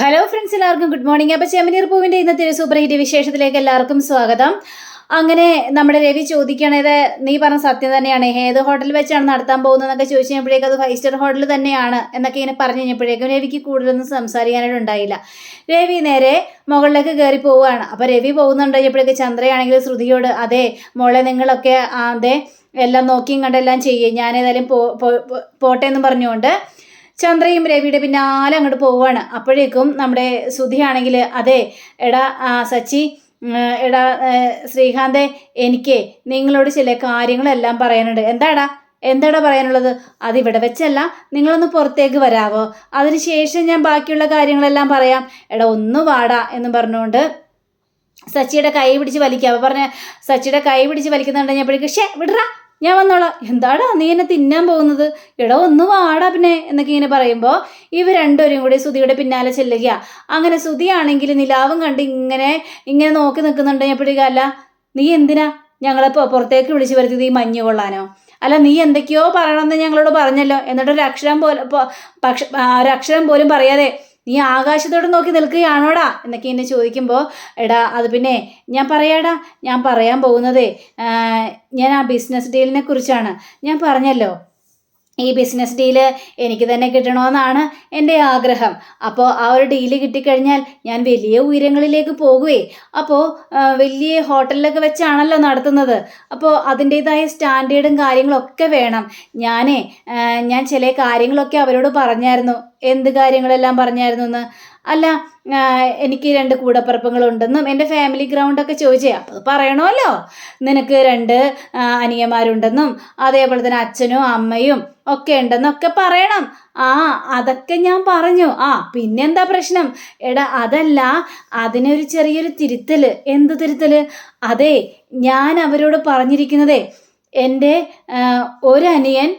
Hello friends എല്ലാവർക്കും good morning അപ്പോൾ ചെമ്മനീർ പൂവിന്റെ ഇന്നത്തെ ഒരു സൂപ്പർ ഹിറ്റ് വിശേഷത്തിലേക്ക് എല്ലാവർക്കും സ്വാഗതം. അങ്ങനെ നമ്മുടെ രവി ചോദിക്കണത് നീ പറഞ്ഞ സത്യം തന്നെയാണ്. ഏത് ഹോട്ടലിൽ വെച്ചാണ് നടത്താൻ പോകുന്നതെന്നൊക്കെ ചോദിച്ചു കഴിഞ്ഞപ്പോഴേക്കും അത് ഫൈവ് സ്റ്റാർ ഹോട്ടൽ തന്നെയാണ് എന്നൊക്കെ ഇങ്ങനെ പറഞ്ഞു കഴിഞ്ഞപ്പോഴേക്കും രവിക്ക് കൂടുതലൊന്നും സംസാരിക്കാനായിട്ട് ഉണ്ടായില്ല. രവി നേരെ മുകളിലേക്ക് കയറി പോവുകയാണ്. അപ്പോൾ രവി പോകുന്നുണ്ടായപ്പോഴേക്ക് ചന്ദ്രയാണെങ്കിൽ ശ്രുതിയോട് അതെ മോളെ നിങ്ങളൊക്കെ അതെ എല്ലാം നോക്കിയും കണ്ടെല്ലാം ചെയ്യേ. ഞാനേതായാലും പോ- പോട്ടെ എന്ന് പറഞ്ഞുകൊണ്ട് ചന്ദ്രയും രവിയുടെ പിന്നാലെ അങ്ങോട്ട് പോവുകയാണ്. അപ്പോഴേക്കും നമ്മുടെ സുധിയാണെങ്കിൽ അതെ എടാ സച്ചി എടാ ശ്രീകാന്തെ എനിക്ക് നിങ്ങളോട് ചില കാര്യങ്ങളെല്ലാം പറയാനുണ്ട്. എന്താടാ? എന്താടാ പറയാനുള്ളത്? അതിവിടെ വെച്ചല്ല. നിങ്ങളൊന്ന് പുറത്തേക്ക് വരാവോ? അതിനുശേഷം ഞാൻ ബാക്കിയുള്ള കാര്യങ്ങളെല്ലാം പറയാം. എടാ ഒന്ന് വാടാ എന്ന് പറഞ്ഞുകൊണ്ട് സച്ചിയുടെ കൈ പിടിച്ച് വലിക്കുക. അപ്പോൾ പറഞ്ഞ സച്ചിയുടെ കൈ പിടിച്ച് വലിക്കുന്നുണ്ടെങ്കിൽ ഞാൻ പിടിക്കും ഷേ വിടറാ. ഞാൻ വന്നോളാം. എന്താടാ നീ എന്നെ തിന്നാൻ പോകുന്നത്? എടോ ഒന്ന് വാടാ പിന്നെ എന്നൊക്കെ ഇങ്ങനെ പറയുമ്പോൾ ഇവ രണ്ടുപേരും കൂടി സുധിയുടെ പിന്നാലെ ചെല്ലുക അങ്ങനെ സുധിയാണെങ്കിൽ നിലാവും കണ്ട് ഇങ്ങനെ ഇങ്ങനെ നോക്കി നിൽക്കുന്നുണ്ട്. എപ്പോഴേക്കും അല്ല നീ എന്തിനാ ഞങ്ങളെ പുറത്തേക്ക് വിളിച്ചു വരുത്തിയത് ഈ മഞ്ഞ് കൊള്ളാനോ? അല്ല നീ എന്തൊക്കെയോ പറയണമെന്ന് ഞങ്ങളോട് പറഞ്ഞല്ലോ. എന്നിട്ട് ഒരു അക്ഷരം പോലും പക്ഷ ഒരക്ഷരം പോലും പറയാതെ നീ ആകാശത്തോട് നോക്കി നിൽക്കുകയാണോടാ? എന്നൊക്കെ എന്നെ ചോദിക്കുമ്പോൾ എടാ അത് പിന്നെ ഞാൻ പറയാടാ ഞാൻ പറയാൻ പോകുന്നതേ ഞാൻ ആ ബിസിനസ് ഡീലിനെ കുറിച്ചാണ്. ഞാൻ പറഞ്ഞല്ലോ ഈ ബിസിനസ് ഡീൽ എനിക്ക് തന്നെ കിട്ടണമെന്നാണ് എന്റെ ആഗ്രഹം. അപ്പോൾ ആ ഒരു ഡീൽ കിട്ടിക്കഴിഞ്ഞാൽ ഞാൻ വലിയ ഉയരങ്ങളിലേക്ക് പോകുവേ. അപ്പോൾ വലിയ ഹോട്ടലിലൊക്കെ വെച്ചാണല്ലോ നടത്തുന്നത്. അപ്പോൾ അതിന്റേതായ സ്റ്റാൻഡേർഡും കാര്യങ്ങളൊക്കെ വേണം. ഞാനേ ഞാൻ ചില കാര്യങ്ങളൊക്കെ അവരോട് പറഞ്ഞായിരുന്നു. എന്ത് കാര്യങ്ങളെല്ലാം പറഞ്ഞായിരുന്നു എന്ന് അല്ല എനിക്ക് രണ്ട് കൂടപ്പിറപ്പുകളുണ്ടെന്നും എന്റെ ഫാമിലി ഗ്രൗണ്ടൊക്കെ ചോദിച്ചേ. അപ്പോൾ പറയണമല്ലോ. നിനക്ക് രണ്ട് അനിയന്മാരുണ്ടെന്നും അതേപോലെ തന്നെ അച്ഛനും അമ്മയും ഒക്കെ ഉണ്ടെന്നൊക്കെ പറയണം. ആ അതൊക്കെ ഞാൻ പറഞ്ഞു. ആ പിന്നെന്താ പ്രശ്നം? എടാ അതല്ല അതിനൊരു ചെറിയൊരു തിരുത്തൽ എന്ത് തിരുത്തൽ അതെ ഞാൻ അവരോട് പറഞ്ഞിരിക്കുന്നതേ എന്റെ ഒരനിയൻ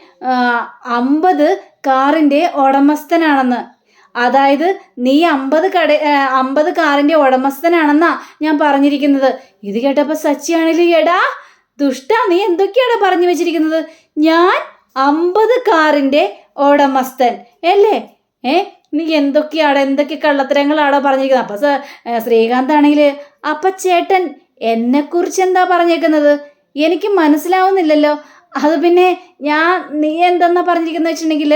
അമ്പത് കാറിന്റെ ഉടമസ്ഥനാണെന്ന്. അതായത് നീ അമ്പത് കട അമ്പത് കാറിന്റെ ഉടമസ്ഥനാണെന്നാ ഞാൻ പറഞ്ഞിരിക്കുന്നത്. ഇത് കേട്ടപ്പോൾ സച്ചിയാണെങ്കിലും എടാ ദുഷ്ട നീ എന്തൊക്കെയാണ് പറഞ്ഞു വെച്ചിരിക്കുന്നത്? ഞാൻ അമ്പത് കാറിന്റെ ഉടമസ്ഥൻ അല്ലേ? ഏ നീ എന്തൊക്കെയാണ് എന്തൊക്കെ കള്ളത്തരങ്ങളാണോ പറഞ്ഞിരിക്കുന്നത്? അപ്പം ശ്രീകാന്ത് ആണെങ്കിൽ അപ്പം ചേട്ടൻ എന്നെക്കുറിച്ച് എന്താ പറഞ്ഞേക്കുന്നത്? എനിക്ക് മനസ്സിലാവുന്നില്ലല്ലോ. അത് പിന്നെ ഞാൻ നീ എന്തെന്നാ പറഞ്ഞിരിക്കുന്നത് വെച്ചിട്ടുണ്ടെങ്കിൽ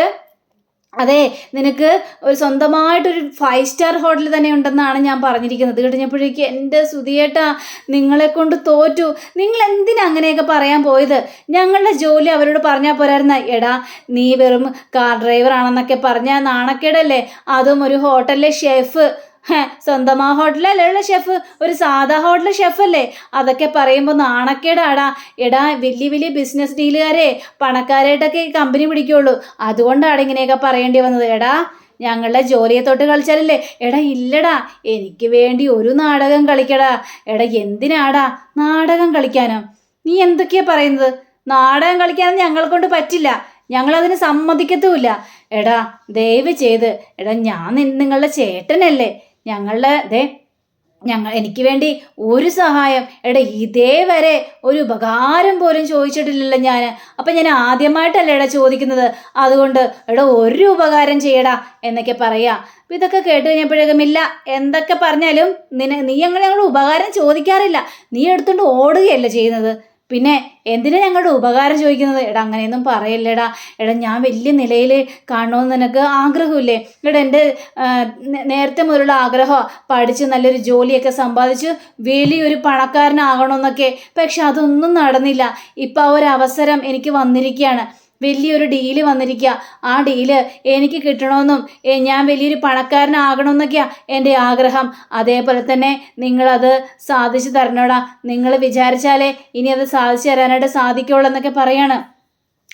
അതെ നിനക്ക് ഒരു സ്വന്തമായിട്ടൊരു ഫൈവ് സ്റ്റാർ ഹോട്ടൽ തന്നെ ഉണ്ടെന്നാണ് ഞാൻ പറഞ്ഞിരിക്കുന്നത്. കഴിഞ്ഞപ്പോഴേക്ക് എന്റെ സുധിയേട്ടാ നിങ്ങളെ കൊണ്ട് തോറ്റു. നിങ്ങൾ എന്തിനാ അങ്ങനെയൊക്കെ പറയാൻ പോയത്? ഞങ്ങളുടെ ജോലി അവരോട് പറഞ്ഞാൽ പോരായിരുന്ന. എടാ നീ വെറും കാർ ഡ്രൈവർ ആണെന്നൊക്കെ പറഞ്ഞാൽ നാണക്കേടല്ലേ? അതും ഒരു ഹോട്ടലിലെ ഷെഫ് ഹേ, സ്വന്തമാ ഹോട്ടലല്ലേ ഉള്ള ഷെഫ് ഒരു സാധാ ഹോട്ടൽ ഷെഫല്ലേ അതൊക്കെ പറയുമ്പോൾ നാണക്കേടാടാ. എടാ വലിയ വലിയ ബിസിനസ് ഡീലുകാരെ പണക്കാരായിട്ടൊക്കെ കമ്പനി പിടിക്കുള്ളൂ. അതുകൊണ്ടാണ് ഇങ്ങനെയൊക്കെ പറയേണ്ടി വന്നത്. എടാ ഞങ്ങളുടെ ജോലിയെ തൊട്ട് കളിച്ചാലല്ലേ? എടാ ഇല്ലടാ എനിക്ക് വേണ്ടി ഒരു നാടകം കളിക്കടാ. എടാ എന്തിനാടാ നാടകം കളിക്കാനോ? നീ എന്തൊക്കെയാ പറയുന്നത്? നാടകം കളിക്കാൻ ഞങ്ങളെ കൊണ്ട് പറ്റില്ല. ഞങ്ങളതിന് സമ്മതിക്കത്തുമില്ല. എടാ ദയവ് ചെയ്ത് എടാ ഞാൻ നിങ്ങളുടെ ചേട്ടനല്ലേ? ഞങ്ങളുടെ ദേ ഞങ്ങൾ എനിക്ക് വേണ്ടി ഒരു സഹായം. എടാ ഇതേവരെ ഒരു ഉപകാരം പോലും ചോദിച്ചിട്ടില്ലല്ലോ ഞാൻ അപ്പം ഞാൻ ആദ്യമായിട്ടല്ലേ എടാ ചോദിക്കുന്നത്? അതുകൊണ്ട് എടാ ഒരു ഉപകാരം ചെയ്യടാ എന്നൊക്കെ പറയാ. അപ്പം ഇതൊക്കെ കേട്ട് കഴിഞ്ഞപ്പോഴേക്കും ഇല്ല എന്തൊക്കെ പറഞ്ഞാലും നിന നീ അങ്ങനെ ഞങ്ങൾ ഉപകാരം ചോദിക്കാറില്ല. നീ എടുത്തുകൊണ്ട് ഓടുകയല്ല ചെയ്യുന്നത്. പിന്നെ എന്തിനാ ഞങ്ങളുടെ ഉപകാരം ചോദിക്കുന്നത്? എടാ അങ്ങനെയൊന്നും പറയല്ലേടാ. എടാ ഞാൻ വലിയ നിലയിൽ കാണണമെന്ന് നിനക്ക് ആഗ്രഹമില്ലേ? എടാ എന്റെ നേരത്തെ മുതലുള്ള ആഗ്രഹം പഠിച്ച് നല്ലൊരു ജോലിയൊക്കെ സമ്പാദിച്ച് വലിയൊരു പണക്കാരനാകണമെന്നൊക്കെ. പക്ഷെ അതൊന്നും നടന്നില്ല. ഇപ്പം ആ ഒരു അവസരം എനിക്ക് വന്നിരിക്കുകയാണ്. വലിയൊരു ഡീൽ വന്നിരിക്കുക ആ ഡീൽ എനിക്ക് കിട്ടണമെന്നും ഞാൻ വലിയൊരു പണക്കാരനാകണമെന്നൊക്കെയാ എന്റെ ആഗ്രഹം. അതേപോലെ തന്നെ നിങ്ങളത് സാധിച്ചു തരണോടാ. നിങ്ങൾ വിചാരിച്ചാലേ ഇനി അത് സാധിച്ചു തരാനായിട്ട് സാധിക്കുള്ളൂ എന്നൊക്കെ പറയാണ്.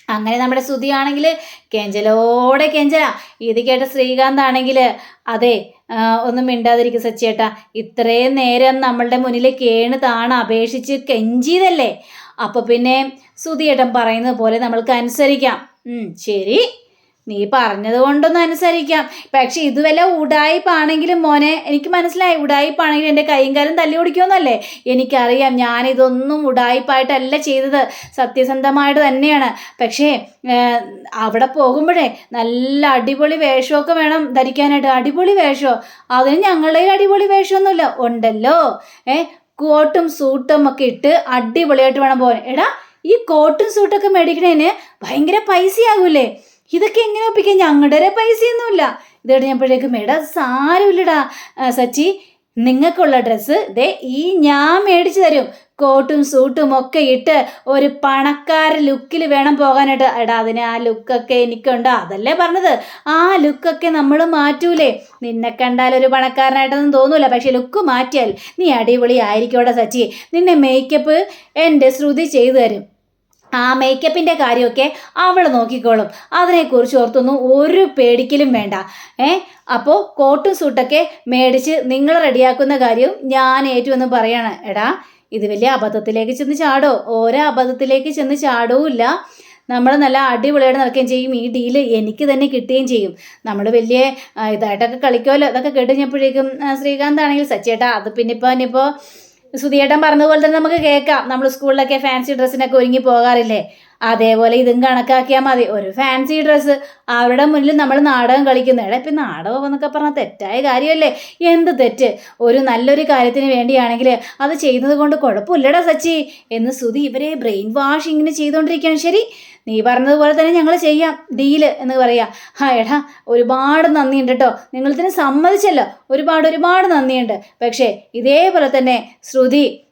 അങ്ങനെ നമ്മുടെ ശ്രുതിയാണെങ്കിൽ കെഞ്ചലോടെ കെഞ്ചല. ഇത് കേട്ട ശ്രീകാന്ത് ആണെങ്കിൽ അതെ ഒന്നും മിണ്ടാതിരിക്കും സച്ചേട്ടാ ഇത്രയും നേരം നമ്മളുടെ മുന്നിൽ കേണ് താണ് അപേക്ഷിച്ച് കെഞ്ചിയതല്ലേ അപ്പോൾ പിന്നെ സുധിയേട്ടൻ പറയുന്നത് പോലെ നമ്മൾക്ക് അനുസരിക്കാം. ശരി. നീ പറഞ്ഞത് കൊണ്ടൊന്നും അനുസരിക്കാം. പക്ഷെ ഇത് വല്ല ഉടായിപ്പാണെങ്കിലും മോനെ എനിക്ക് മനസ്സിലായി. ഉടായിപ്പാണെങ്കിലും എന്റെ കൈയും കാലും തല്ലി ഓടിക്കുമെന്നല്ലേ? എനിക്കറിയാം ഞാനിതൊന്നും ഉടായിപ്പായിട്ടല്ല ചെയ്തത്. സത്യസന്ധമായിട്ട് തന്നെയാണ്. പക്ഷേ അവിടെ പോകുമ്പോഴേ നല്ല അടിപൊളി വേഷമൊക്കെ വേണം ധരിക്കാനായിട്ട്. അടിപൊളി വേഷമോ അതിന് ഞങ്ങളുടെ അടിപൊളി വേഷമൊന്നുമില്ല. ഉണ്ടല്ലോ. ഏ കോട്ടും സൂട്ടും ഒക്കെ ഇട്ട് അടിപൊളിയായിട്ട് വേണം പോകാൻ. എടാ ഈ കോട്ടും സൂട്ടൊക്കെ മേടിക്കണേന് ഭയങ്കര പൈസയാകൂലേ ഇതൊക്കെ എങ്ങനെ ഒപ്പിക്കാൻ? ഞങ്ങളുടെ പൈസയൊന്നുമില്ല. ഇത് കഴിഞ്ഞപ്പോഴേക്കും എടാ സാരമില്ലടാ സച്ചി. നിങ്ങൾക്കുള്ള ഡ്രസ്സ് ദേ ഈ ഞാൻ മേടിച്ചു തരും. കോട്ടും സൂട്ടും ഒക്കെ ഇട്ട് ഒരു പണക്കാര ലുക്കിൽ വേണം പോകാനായിട്ട്. എടാ അതിന് ആ ലുക്കൊക്കെ എനിക്കുണ്ട്. അതല്ലേ പറഞ്ഞത്? ആ ലുക്കൊക്കെ നമ്മൾ മാറ്റൂലേ. നിന്നെ കണ്ടാൽ ഒരു പണക്കാരനായിട്ടൊന്നും തോന്നൂല. പക്ഷെ ലുക്ക് മാറ്റിയാൽ നീ അടിപൊളി ആയിരിക്കോടെ സച്ചി. നിന്നെ മേക്കപ്പ് എന്റെ ശ്രുതി ചെയ്തു തരും. ആ മേക്കപ്പിന്റെ കാര്യമൊക്കെ അവൾ നോക്കിക്കോളും. അതിനെക്കുറിച്ച് ഓർത്തൊന്നും ഒരു പേടിക്കലും വേണ്ട. ഏ? അപ്പോൾ കോട്ടും സൂട്ടൊക്കെ മേടിച്ച് നിങ്ങൾ റെഡിയാക്കുന്ന കാര്യവും ഞാൻ ഏറ്റുമെന്ന് പറയാണ്. എടാ ഇത് വലിയ അബദ്ധത്തിലേക്ക് ചെന്ന് ചാടോ? ഓരോ അബദ്ധത്തിലേക്ക് ചെന്ന് ചാടവുമില്ല. നമ്മൾ നല്ല അടിപൊളിയായിട്ട് നടക്കുകയും ചെയ്യും. ഈ ഡീൽ എനിക്ക് തന്നെ കിട്ടുകയും ചെയ്യും. നമ്മൾ വലിയ ഇതായിട്ടൊക്കെ കളിക്കുമല്ലോ. അതൊക്കെ കേട്ടുകഴിഞ്ഞപ്പോഴേക്കും ശ്രീകാന്ത് ആണെങ്കിൽ സച്ചേട്ടാ അത് പിന്നെ ഇപ്പോൾ ഇനിയിപ്പോൾ സുധിയേട്ടൻ പറഞ്ഞതുപോലെ തന്നെ നമുക്ക് കേൾക്കാം. നമ്മൾ സ്കൂളിലൊക്കെ ഫാൻസി ഡ്രസ്സിനൊക്കെ ഒരുങ്ങി പോകാറില്ലേ? അതേപോലെ ഇതും കണക്കാക്കിയാൽ മതി. ഒരു ഫാൻസി ഡ്രസ്സ് അവരുടെ മുന്നിൽ നമ്മൾ നാടകം കളിക്കുന്നേടെ ഇപ്പം നാടകം എന്നൊക്കെ പറഞ്ഞാൽ തെറ്റായ കാര്യമല്ലേ? എന്ത് തെറ്റ്? ഒരു നല്ലൊരു കാര്യത്തിന് വേണ്ടിയാണെങ്കിൽ അത് ചെയ്യുന്നത് കൊണ്ട് കുഴപ്പമില്ലടാ സച്ചി. എന്ന് സുധി ഇവരെ ബ്രെയിൻ വാഷ് ഇങ്ങനെ ചെയ്തുകൊണ്ടിരിക്കുകയാണ്. ശരി നീ പറഞ്ഞതുപോലെ തന്നെ ഞങ്ങൾ ചെയ്യാം. ഡീൽ എന്ന് പറയാം. ഹാ എടാ ഒരുപാട് നന്ദിയുണ്ട് കേട്ടോ നിങ്ങൾ ഇതിന് സമ്മതിച്ചല്ലോ. ഒരുപാട് ഒരുപാട് നന്ദിയുണ്ട്. പക്ഷേ ഇതേപോലെ തന്നെ ശ്രുതി ആ,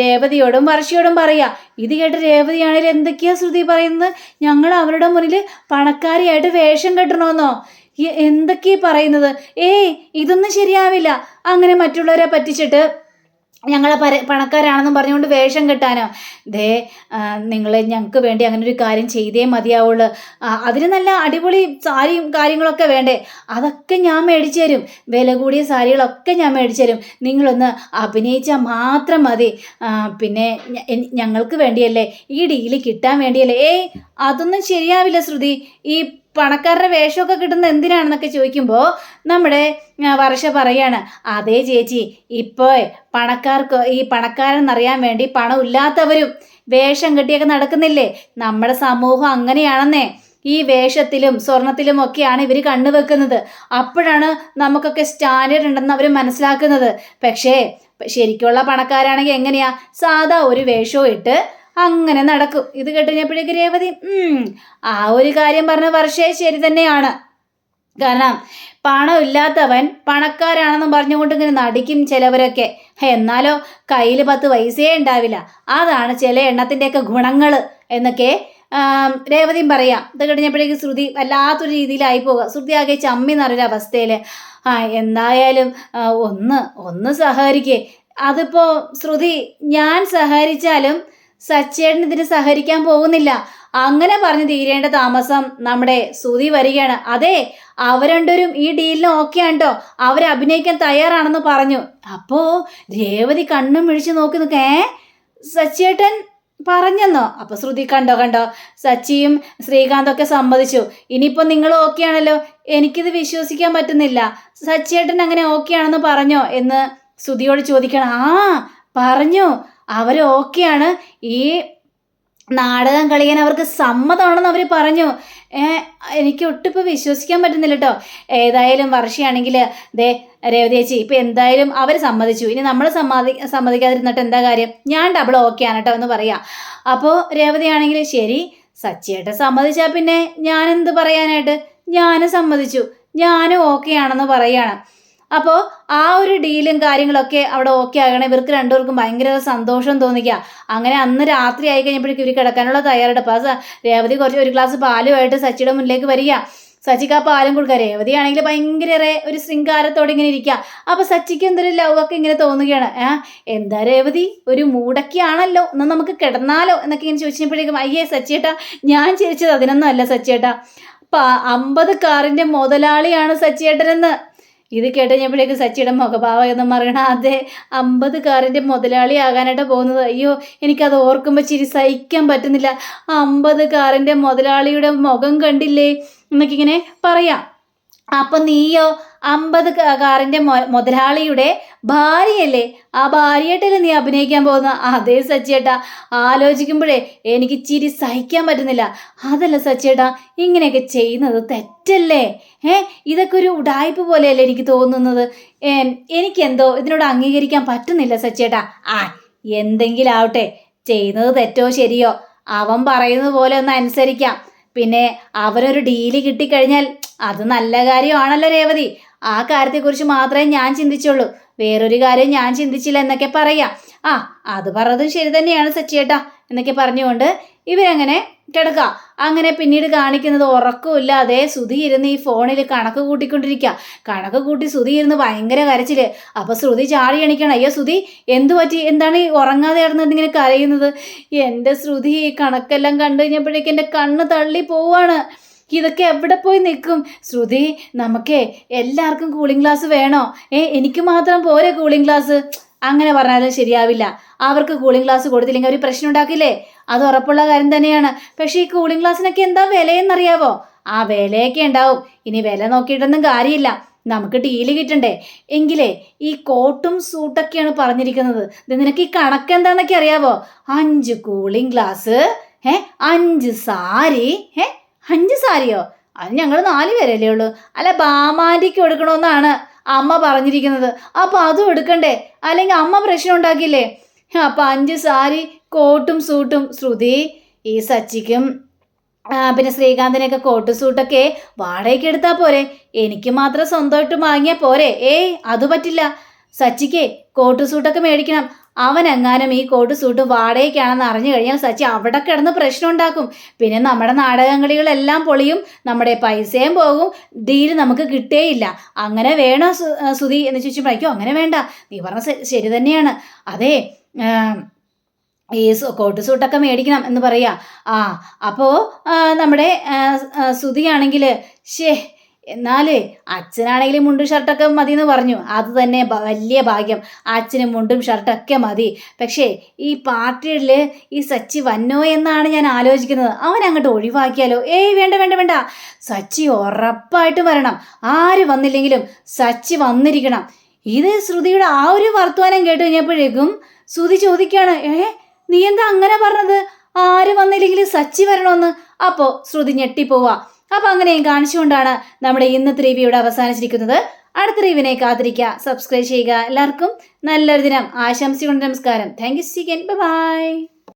രേവതിയോടും വർഷയോടും പറയുക ഇത് കേട്ട് രേവതിയാണെങ്കിൽ എന്തൊക്കെയാ ശ്രുതി പറയുന്നത്? ഞങ്ങൾ അവരുടെ മുന്നിൽ പണക്കാരിയായിട്ട് വേഷം കെട്ടണമെന്നോ എന്തൊക്കെയാ പറയുന്നത്? ഏയ് ഇതൊന്നും ശരിയാവില്ല. അങ്ങനെ മറ്റുള്ളവരെ പറ്റിച്ചിട്ട് ഞങ്ങളെ പര പണക്കാരാണെന്നും പറഞ്ഞുകൊണ്ട് വേഷം കെട്ടാനോ? ദേ നിങ്ങൾ ഞങ്ങൾക്ക് വേണ്ടി അങ്ങനെ ഒരു കാര്യം ചെയ്തേ മതിയാവുള്ളൂ. അതിന് നല്ല അടിപൊളി സാരിയും കാര്യങ്ങളൊക്കെ വേണ്ടേ? അതൊക്കെ ഞാൻ മേടിച്ചു തരും. വില കൂടിയ സാരികളൊക്കെ ഞാൻ മേടിച്ചു തരും. നിങ്ങളൊന്ന് അഭിനയിച്ചാൽ മാത്രം മതി. പിന്നെ ഞങ്ങൾക്ക് വേണ്ടിയല്ലേ? ഈ ഡീൽ കിട്ടാൻ വേണ്ടിയല്ലേ? ഏയ് അതൊന്നും ശരിയാവില്ല ശ്രുതി. ഈ പണക്കാരുടെ വേഷമൊക്കെ കിട്ടുന്ന എന്തിനാണെന്നൊക്കെ ചോദിക്കുമ്പോൾ നമ്മുടെ വർഷ പറയാണ് അതേ ചേച്ചി ഇപ്പോൾ പണക്കാർക്ക് ഈ പണക്കാരെന്നറിയാൻ വേണ്ടി പണം ഇല്ലാത്തവരും വേഷം കെട്ടിയൊക്കെ നടക്കുന്നില്ലേ? നമ്മുടെ സമൂഹം അങ്ങനെയാണെന്നേ. ഈ വേഷത്തിലും സ്വർണത്തിലും ഒക്കെയാണ് ഇവർ കണ്ണുവെക്കുന്നത് അപ്പോഴാണ് നമുക്കൊക്കെ സ്റ്റാൻഡേർഡ് ഉണ്ടെന്ന് അവർ മനസ്സിലാക്കുന്നത്. പക്ഷേ ശരിക്കുള്ള പണക്കാരാണെങ്കിൽ എങ്ങനെയാ? സാധാ ഒരു വേഷവും ഇട്ട് അങ്ങനെ നടക്കും. ഇത് കേട്ടുകഴിഞ്ഞപ്പോഴേക്ക് രേവതി ആ ഒരു കാര്യം പറഞ്ഞ വർഷേ ശരി തന്നെയാണ്. കാരണം പണം ഇല്ലാത്തവൻ പണക്കാരാണെന്ന് പറഞ്ഞുകൊണ്ട് ഇങ്ങനെ നടിക്കും ചിലവരൊക്കെ. എന്നാലോ കയ്യിൽ പത്ത് പൈസയേ ഉണ്ടാവില്ല. അതാണ് ചില എണ്ണത്തിന്റെയൊക്കെ ഗുണങ്ങൾ എന്നൊക്കെ രേവതിയും പറയാം. ഇത് കഴിഞ്ഞപ്പോഴേക്ക് ശ്രുതി വല്ലാത്തൊരു രീതിയിലായി പോകുക ശ്രുതി ആകെ ചമ്മി നിറഞ്ഞൊരവസ്ഥയിൽ ആ എന്തായാലും ഒന്ന് ഒന്ന് സഹകരിക്കേ. അതിപ്പോൾ ശ്രുതി ഞാൻ സഹകരിച്ചാലും സച്ചേട്ടൻ ഇതിന് സഹകരിക്കാൻ പോകുന്നില്ല. അങ്ങനെ പറഞ്ഞു തീരേണ്ട താമസം നമ്മുടെ സുതി വരികയാണ്. അതെ അവർ രണ്ടുപേരും ഈ ഡീലിന് ഓക്കെ ആണ്ടോ അവരെ അഭിനയിക്കാൻ തയ്യാറാണെന്ന് പറഞ്ഞു. അപ്പോ രേവതി കണ്ണും മിഴിച്ച് നോക്കി നിൽക്കേ സച്ചേട്ടൻ പറഞ്ഞെന്നോ? അപ്പൊ ശ്രുതി കണ്ടോ കണ്ടോ? സച്ചിയും ശ്രീകാന്തൊക്കെ സമ്മതിച്ചു. ഇനിയിപ്പോ നിങ്ങൾ ഓക്കെ ആണല്ലോ. എനിക്കിത് വിശ്വസിക്കാൻ പറ്റുന്നില്ല. സച്ചേട്ടൻ അങ്ങനെ ഓക്കെ ആണെന്ന് പറഞ്ഞോ എന്ന് ശ്രുതിയോട് ചോദിക്കണം. ആ പറഞ്ഞു. അവർ ഓക്കെയാണ്. ഈ നാടകം കളിക്കാൻ അവർക്ക് സമ്മതമാണെന്ന് അവർ പറഞ്ഞു. എനിക്ക് ഒട്ടിപ്പോൾ വിശ്വസിക്കാൻ പറ്റുന്നില്ല കേട്ടോ ഏതായാലും വർഷയാണെങ്കിൽ ദേ രേവതി ചേച്ചി ഇപ്പം എന്തായാലും അവർ സമ്മതിച്ചു. ഇനി നമ്മൾ സമ്മതി സമ്മതിക്കാതിരുന്നിട്ട് എന്താ കാര്യം? ഞാൻ ഡബിൾ ഓക്കെ ആണ് കേട്ടോ എന്ന് പറയാം. അപ്പോൾ രേവതി ആണെങ്കിൽ ശരി സച്ചിയേട്ടൻ സമ്മതിച്ചാൽ പിന്നെ ഞാനെന്ത് പറയാനായിട്ട്? ഞാനും സമ്മതിച്ചു. ഞാനും ഓക്കെ ആണെന്ന് പറയാണ്. അപ്പോൾ ആ ഒരു ഡീലും കാര്യങ്ങളൊക്കെ അവിടെ ഓക്കെ ആകണം. ഇവർക്ക് രണ്ടുപേർക്കും ഭയങ്കര സന്തോഷം തോന്നിക്കുക. അങ്ങനെ അന്ന് രാത്രി ആയി കഴിഞ്ഞപ്പോഴേക്കും ഇവർ കിടക്കാനുള്ള തയ്യാറെടുപ്പ്. ആ രേവതി കുറച്ച് ഒരു ഗ്ലാസ് പാലുമായിട്ട് സച്ചിയുടെ മുന്നിലേക്ക് വരിക. സച്ചിക്ക് ആ പാലും കൊടുക്കുക. രേവതി ആണെങ്കിൽ ഭയങ്കര ഒരു ശൃംഗാരത്തോടെ ഇങ്ങനെ ഇരിക്കുക. അപ്പോൾ സച്ചിക്ക് എന്തൊരു ലവ് ഒക്കെ ഇങ്ങനെ തോന്നുകയാണ്. ആ എന്താ രേവതി? ഒരു മൂടക്കിയാണല്ലോ. എന്നാൽ നമുക്ക് കിടന്നാലോ? എന്നൊക്കെ ഇങ്ങനെ ചോദിച്ചപ്പോഴേക്കും അയ്യേ സച്ചിയേട്ടാ ഞാൻ ചിരിച്ചത് അതിനൊന്നും അല്ല സച്ചിയേട്ടാ. അമ്പത് കാറിന്റെ മുതലാളിയാണ് സച്ചിയേട്ടനെന്ന്. ഇത് കേട്ട് കഴിഞ്ഞപ്പോഴേക്ക് സച്ചിയുടെ മുഖഭാവം എന്ന് പറയണ അതെ അമ്പത് കാറിന്റെ മുതലാളി ആകാനായിട്ട് പോകുന്നത്. അയ്യോ എനിക്കത് ഓർക്കുമ്പോൾ ചിരി സഹിക്കാൻ പറ്റുന്നില്ല. അമ്പത് കാറിന്റെ മുതലാളിയുടെ മുഖം കണ്ടില്ലേ? എന്നൊക്കെ ഇങ്ങനെ പറയാം. അപ്പം നീയോ അമ്പത് കാറിന്റെ മുതലാളിയുടെ ഭാര്യയല്ലേ? ആ ഭാര്യയായിട്ടല്ലേ നീ അഭിനയിക്കാൻ പോകുന്ന? അതേ സച്ചിയേട്ടാ. ആലോചിക്കുമ്പോഴേ എനിക്ക് ചിരി സഹിക്കാൻ പറ്റുന്നില്ല. അതല്ല സച്ചിയേട്ടാ ഇങ്ങനെയൊക്കെ ചെയ്യുന്നത് തെറ്റല്ലേ? ഏ ഇതൊക്കെ ഒരു ഉടായ്പ പോലെയല്ലേ എനിക്ക് തോന്നുന്നത്? എനിക്കെന്തോ ഇതിനോട് അംഗീകരിക്കാൻ പറ്റുന്നില്ല സച്ചിയേട്ടാ. ആ എന്തെങ്കിലും ആവട്ടെ ചെയ്യുന്നത് തെറ്റോ ശരിയോ? അവൻ പറയുന്നത് പോലെ ഒന്ന് അനുസരിക്കാം. പിന്നെ അവനൊരു ഡീൽ കിട്ടിക്കഴിഞ്ഞാൽ അത് നല്ല കാര്യമാണല്ലോ രേവതി. ആ കാര്യത്തെക്കുറിച്ച് മാത്രമേ ഞാൻ ചിന്തിച്ചുള്ളൂ. വേറൊരു കാര്യം ഞാൻ ചിന്തിച്ചില്ല എന്നൊക്കെ പറയാം. ആ അത് പറഞ്ഞതും ശരി തന്നെയാണ് സച്ചിയേട്ടാ എന്നൊക്കെ പറഞ്ഞുകൊണ്ട് ഇവരങ്ങനെ കിടക്കുക അങ്ങനെ പിന്നീട് കാണിക്കുന്നത് ഉറക്കമില്ലാതെ സുധി ഇരുന്ന് ഈ ഫോണിൽ കണക്ക് കൂട്ടിക്കൊണ്ടിരിക്കുക കണക്ക് കൂട്ടി സുധി ഇരുന്ന് ഭയങ്കര കരച്ചിൽ. അപ്പോൾ ശ്രുതി ചാടി എണിക്കണം. അയ്യോ ശ്രുതി എന്തു പറ്റി? എന്താണ് ഈ ഉറങ്ങാതെ കിടന്നിട്ട് ഇങ്ങനെ കരയുന്നത്? എന്റെ ശ്രുതി കണക്കെല്ലാം കണ്ടു കഴിഞ്ഞപ്പോഴേക്കും എന്റെ കണ്ണ് തള്ളി പോവാണ്. ഇതൊക്കെ എവിടെ പോയി നിൽക്കും? ശ്രുതി നമുക്കേ എല്ലാവർക്കും കൂളിംഗ് ഗ്ലാസ് വേണോ? ഏ എനിക്ക് മാത്രം പോരെ കൂളിംഗ് ഗ്ലാസ് അങ്ങനെ പറഞ്ഞാലും ശരിയാവില്ല. അവർക്ക് കൂളിംഗ് ഗ്ലാസ് കൊടുത്തില്ലെങ്കിൽ അവർ പ്രശ്നം ഉണ്ടാക്കില്ലേ? അത് ഉറപ്പുള്ള കാര്യം തന്നെയാണ്. പക്ഷേ ഈ കൂളിംഗ് ഗ്ലാസ്സിനൊക്കെ എന്താ വിലയെന്നറിയാവോ? ആ വിലയൊക്കെ ഉണ്ടാവും. ഇനി വില നോക്കിയിട്ടൊന്നും കാര്യമില്ല. നമുക്ക് ഡീൽ കിട്ടണ്ടേ? എങ്കിലേ ഈ കോട്ടും സൂട്ടൊക്കെയാണ് പറഞ്ഞിരിക്കുന്നത്. ഇത് നിനക്ക് ഈ കണക്ക് എന്താണെന്നൊക്കെ അറിയാവോ? അഞ്ച് കൂളിംഗ് ഗ്ലാസ് ഏ അഞ്ച് സാരി ഏ അഞ്ച് സാരിയോ? അത് ഞങ്ങൾ നാല് പേരല്ലേ ഉള്ളൂ. അല്ല ബാമാന്റിക്ക് എടുക്കണമെന്നാണ് അമ്മ പറഞ്ഞിരിക്കുന്നത്. അപ്പോൾ അതും എടുക്കണ്ടേ? അല്ലെങ്കിൽ അമ്മ പ്രശ്നം ഉണ്ടാക്കില്ലേ അപ്പം അഞ്ച് സാരി കോട്ടും സൂട്ടും. ശ്രുതി ഈ സച്ചിക്കും പിന്നെ ശ്രീകാന്തിനൊക്കെ കോട്ട് സൂട്ടൊക്കെ വാടകയ്ക്ക് എടുത്താൽ പോരെ. എനിക്ക് മാത്രം സ്വന്തമായിട്ട് വാങ്ങിയാൽ പോരെ. ഏയ് അത് പറ്റില്ല. സച്ചിക്കേ കോട്ട് സൂട്ടൊക്കെ മേടിക്കണം. അവൻ എങ്ങാനും ഈ കോട്ട് സൂട്ട് വാടകയ്ക്കാണെന്ന് അറിഞ്ഞു കഴിഞ്ഞാൽ സച്ചി അവിടെ കിടന്ന് പ്രശ്നം ഉണ്ടാക്കും പിന്നെ നമ്മുടെ നാടകങ്ങളികളെല്ലാം പൊളിയും നമ്മുടെ പൈസയും പോകും ഡീൽ നമുക്ക് കിട്ടേയില്ല. അങ്ങനെ വേണോ സുധി എന്ന് ചോദിച്ചപ്പോഴേക്കും അങ്ങനെ വേണ്ട. നീ പറഞ്ഞ ശരി തന്നെയാണ്. അതെ ഈ കോട്ട് സൂട്ടൊക്കെ മേടിക്കണം എന്ന് പറയാ. ആ അപ്പോൾ നമ്മുടെ സുധിയാണെങ്കിൽ ഷേ എന്നാലേ അച്ഛനാണെങ്കിൽ മുണ്ടും ഷർട്ടൊക്കെ മതി എന്ന് പറഞ്ഞു. അത് തന്നെ വലിയ ഭാഗ്യം. അച്ഛനും മുണ്ടും ഷർട്ടൊക്കെ മതി. പക്ഷേ ഈ പാർട്ടിയിൽ ഈ സച്ചി വന്നോ എന്നാണ് ഞാൻ ആലോചിക്കുന്നത്. അവൻ അങ്ങോട്ട് ഒഴിവാക്കിയാലോ? ഏയ് വേണ്ട വേണ്ട വേണ്ട. സച്ചി ഉറപ്പായിട്ടും വരണം. ആര് വന്നില്ലെങ്കിലും സച്ചി വന്നിരിക്കണം. ഇത് ശ്രുതിയുടെ ആ ഒരു വർത്തമാനം കേട്ട് കഴിഞ്ഞപ്പോഴേക്കും ശ്രുതി ചോദിക്കുകയാണ് ഏ നീ എന്താ അങ്ങനെ പറഞ്ഞത്? ആര് വന്നില്ലെങ്കിലും സച്ചി വരണമെന്ന്. അപ്പോൾ ശ്രുതി ഞെട്ടിപ്പോവാ. അപ്പൊ അങ്ങനെയും കാണിച്ചുകൊണ്ടാണ് നമ്മുടെ ഇന്നത്തെ റിവ്യൂ ഇവിടെ അവസാനിച്ചിരിക്കുന്നത്. അടുത്ത റിവ്യൂവിനെ കാത്തിരിക്കുക. സബ്സ്ക്രൈബ് ചെയ്യുക. എല്ലാവർക്കും നല്ലൊരു ദിനം. ആശംസിക്കൊണ്ട് നമസ്കാരം. Thank you secant by